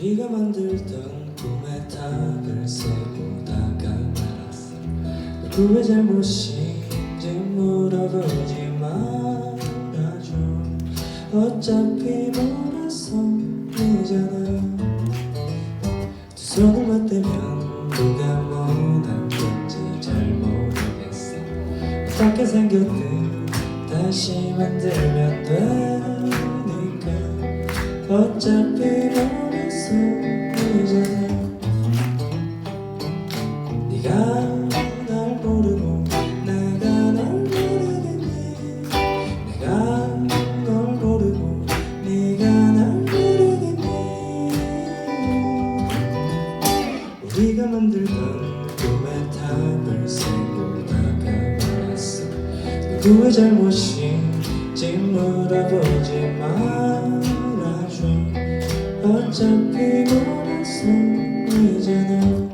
우리가 만들던 꿈의 탑을 세우다가 말았어 누구의 잘못인지 물어보지 말아줘. 어차피 몰라서 이잖아. 두 손을 맞대면 누가 못한 건지 잘 모르겠어. 어떻게 생겼든 다시 만들면 되니까. 어차피 몰라 꿈의 탑을 세우다가 말았어. 누구의 잘못인지 물어보지 말아줘. 어차피 몰라서 이잖아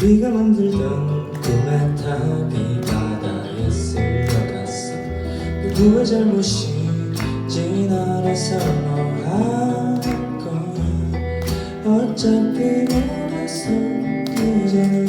우리가 만들던 꿈의 탑이 바다에 쓸려갔어 누구의 잘못인지 알아서 뭐할 거야 어차피 몰라서 이제는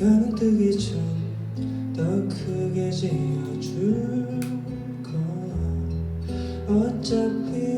눈 뜨기 전 더 크게 지어줄 거야. 어차피